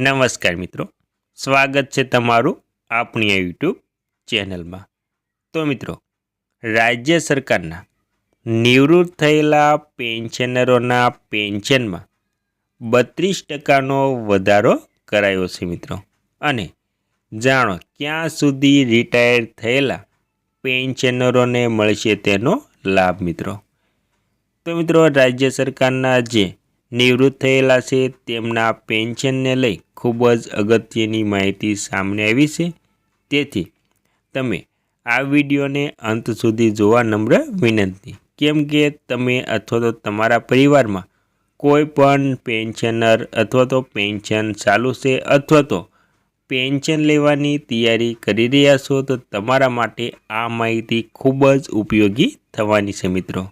નમસ્કાર મિત્રો. સ્વાગત છે તમારું આપણી આ યુટ્યુબ ચેનલમાં. તો મિત્રો, રાજ્ય સરકારના નિવૃત્ત થયેલા પેન્શનરોના પેન્શનમાં બત્રીસ ટકાનો વધારો કરાયો છે મિત્રો. અને જાણો ક્યાં સુધી રિટાયર થયેલા પેન્શનરોને મળશે તેનો લાભ મિત્રો. તો મિત્રો, રાજ્ય સરકારના જે નિવૃત્ત થયેલા છે. તેમના પેન્શનને લઈ ખૂબ જ અગત્યની માહિતી સામે આવી છે. તેથી, તમે આ વિડીયોને અંત સુધી જોવા નમ્ર વિનંતી. કેમ કે તમે અથવા તો તમારા પરિવારમાં કોઈ પણ પેન્શનર અથવા તો પેન્શન ચાલુ છે અથવા તો પેન્શન લેવાની તૈયારી કરી રહ્યા છો, તો તમારા માટે આ માહિતી ખૂબ જ ઉપયોગી થવાની છે મિત્રો.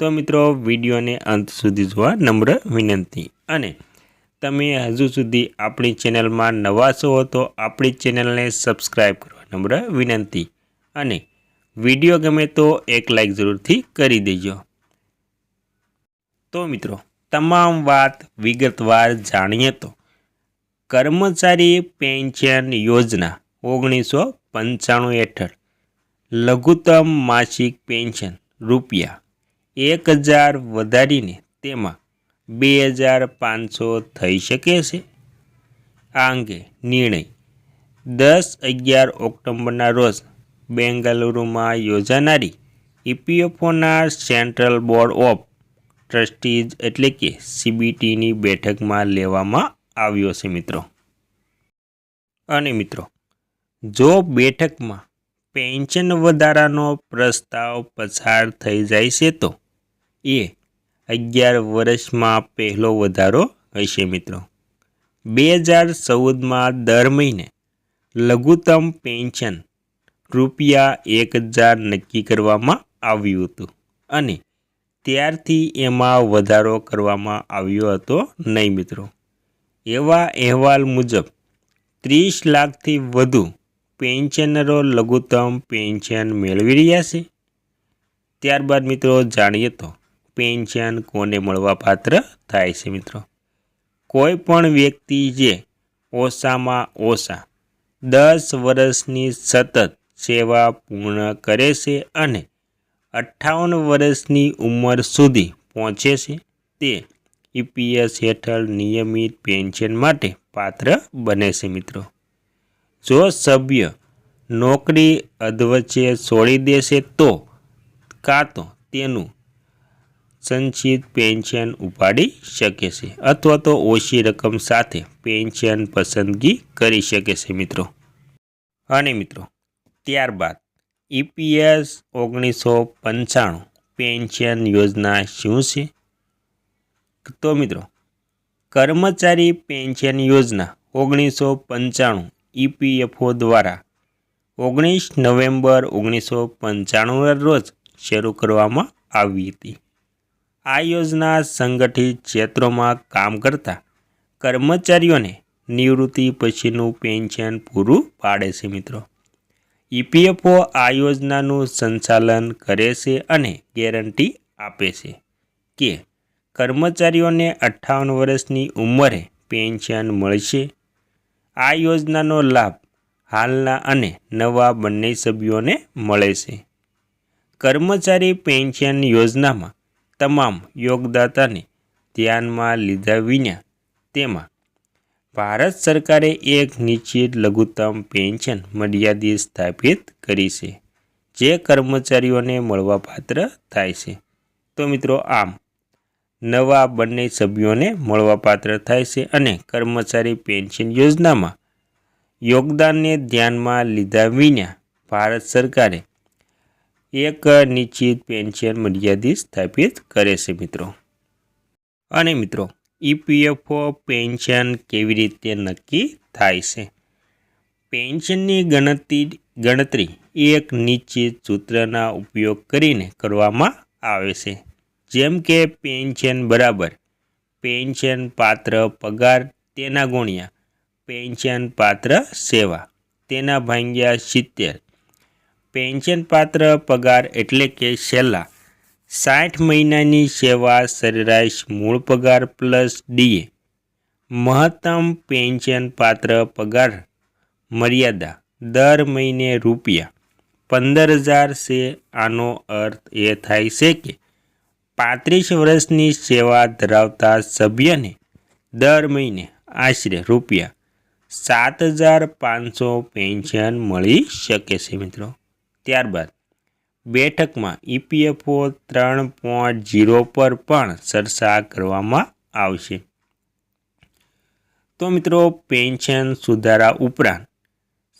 તો મિત્રો, વિડીયોને અંત સુધી જોવા નમ્ર વિનંતી. અને તમે હજુ સુધી આપણી ચેનલમાં નવા છો તો આપણી ચેનલને સબસ્ક્રાઈબ કરવા નમ્ર વિનંતી. અને વીડિયો ગમે તો એક લાઈક જરૂરથી કરી દેજો. તો મિત્રો, તમામ વાત વિગતવાર જાણીએ તો કર્મચારી પેન્શન યોજના ઓગણીસો પંચાણું હેઠળ લઘુત્તમ માસિક પેન્શન રૂપિયા એક હજાર વધારીને તેમાં બે હજાર પાંચસો થઈ શકે છે. આ અંગે નિર્ણય દસ અગિયાર ઓક્ટોબરના રોજ બેંગલુરુમાં યોજાનારી ઇપીએફઓના સેન્ટ્રલ બોર્ડ ઓફ ટ્રસ્ટીઝ એટલે કે સીબીટીની બેઠકમાં લેવામાં આવ્યો છે મિત્રો. અને મિત્રો, જો બેઠકમાં પેન્શન વધારાનો પ્રસ્તાવ પસાર થઈ જાય છે તો એ અગિયાર વર્ષમાં પહેલો વધારો હશે મિત્રો. બે હજાર ચૌદમાં દર મહિને લઘુત્તમ પેન્શન રૂપિયા એક હજાર નક્કી કરવામાં આવ્યું હતું અને ત્યારથી એમાં વધારો કરવામાં આવ્યો હતો નહીં મિત્રો. એવા અહેવાલ મુજબ ત્રીસ લાખથી વધુ પેન્શનરો લઘુત્તમ પેન્શન મેળવી રહ્યા છે. ત્યારબાદ મિત્રો જાણીએ તો પેન્શન કોને મળવાપાત્ર થાય છે મિત્રો? કોઈ પણ વ્યક્તિ જે ઓછામાં ઓછા દસ વર્ષની સતત સેવા પૂર્ણ કરે છે અને અઠ્ઠાવન વર્ષની ઉંમર સુધી પહોંચે છે, તે ઈપીએસ હેઠળ નિયમિત પેન્શન માટે પાત્ર બને છે મિત્રો. જો સભ્ય નોકરી અધવચ્ચે છોડી દેશે તો કાં તો તેનું સંચિત પેન્શન ઉપાડી શકે છે અથવા તો ઓછી રકમ સાથે પેન્શન પસંદગી કરી શકે છે મિત્રો. અને મિત્રો, ત્યારબાદ ઈપીએસ ઓગણીસો પંચાણું પેન્શન યોજના શું છે? તો મિત્રો, કર્મચારી પેન્શન યોજના ઓગણીસો પંચાણું ઈપીએફઓ દ્વારા ઓગણીસ નવેમ્બર ઓગણીસો પંચાણુંના રોજ શરૂ કરવામાં આવી હતી. આ યોજના સંગઠિત ક્ષેત્રોમાં કામ કરતા કર્મચારીઓને નિવૃત્તિ પછીનું પેન્શન પૂરું પાડે છે મિત્રો. ઈપીએફઓ આ યોજનાનું સંચાલન કરે છે અને ગેરંટી આપે છે કે કર્મચારીઓને અઠ્ઠાવન વર્ષની ઉંમરે પેન્શન મળશે આ યોજનાનો લાભ હાલના અને નવા બંને સભ્યોને મળે છે. કર્મચારી પેન્શન યોજનામાં તમામ યોગદાતાને ધ્યાનમાં લીધા વિના તેમાં ભારત સરકારે એક નિશ્ચિત લઘુત્તમ પેન્શન મર્યાદિત સ્થાપિત કરી છે, જે કર્મચારીઓને મળવાપાત્ર થાય છે. તો મિત્રો આમ, નવા બંને સભ્યોને મળવાપાત્ર થાય છે અને કર્મચારી પેન્શન યોજનામાં યોગદાનને ધ્યાનમાં લીધા વિના ભારત સરકારે એક નિશ્ચિત પેન્શન મર્યાદિત સ્થાપિત કરે છે મિત્રો. અને મિત્રો ઈપીએફઓ પેન્શન કેવી રીતે નક્કી થાય છે? પેન્શનની ગણતરી ગણતરી એક નિશ્ચિત સૂત્રના ઉપયોગ કરીને કરવામાં આવે છે. જેમ કે પેન્શન બરાબર, પેન્શન પાત્ર પગાર તેના ગુણ્યા, પેન્શન પાત્ર સેવા તેના ભાંગ્યા સિત્તેર પેન્શન પાત્ર પગાર એટલે કે છેલ્લા સાઠ મહિનાની સેવા સરેરાશ મૂળ પગાર પ્લસ ડીએ. મહત્તમ પેન્શન પાત્ર પગાર મર્યાદા દર મહિને રૂપિયા પંદર હજાર છે. આનો અર્થ એ થાય છે કે પાંત્રીસ વર્ષની સેવા ધરાવતા સભ્યને દર મહિને આશરે રૂપિયા સાત હજાર પાંચસો પેન્શન મળી શકે છે મિત્રો. ત્યારબાદ બેઠકમાં ઈપીએફઓ ત્રણ પોઈન્ટ જીરો પર પણ ચર્ચા કરવામાં આવશે. તો મિત્રો, પેન્શન સુધારા ઉપરાંત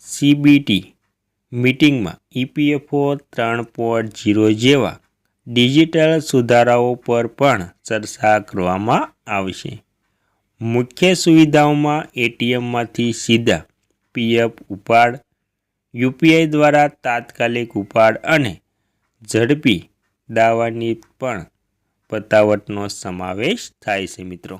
સીબીટી મિટિંગમાં ઈપીએફઓ ત્રણ પોઈન્ટ જીરો જેવા ડિજિટલ સુધારાઓ પર પણ ચર્ચા કરવામાં આવશે. મુખ્ય સુવિધાઓમાં એટીએમમાંથી સીધા પીએફ ઉપાડ યુપીઆઈ દ્વારા તાત્કાલિક ઉપાડ અને ઝડપી દાવાની પણ પતાવટનો સમાવેશ થાય છે મિત્રો.